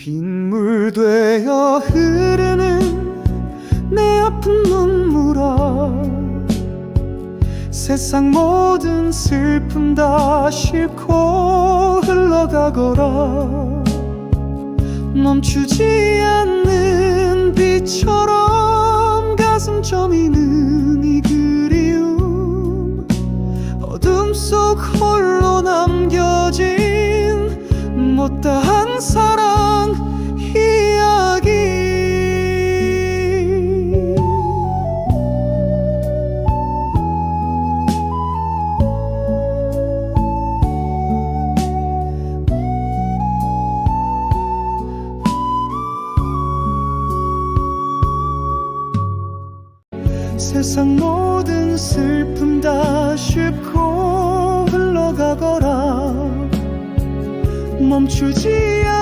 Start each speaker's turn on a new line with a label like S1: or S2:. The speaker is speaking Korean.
S1: 빗물 되어 흐르는 내 아픈 눈물아. 세상 모든 슬픔 다 싣고 흘러가거라. 멈추지 않는 비처럼 가슴 저미는 이 그리움. 어둠 속 홀로 남겨진 못다한 사 세상 모든 슬픔 다 싣고 흘러가거라. 멈추지 않는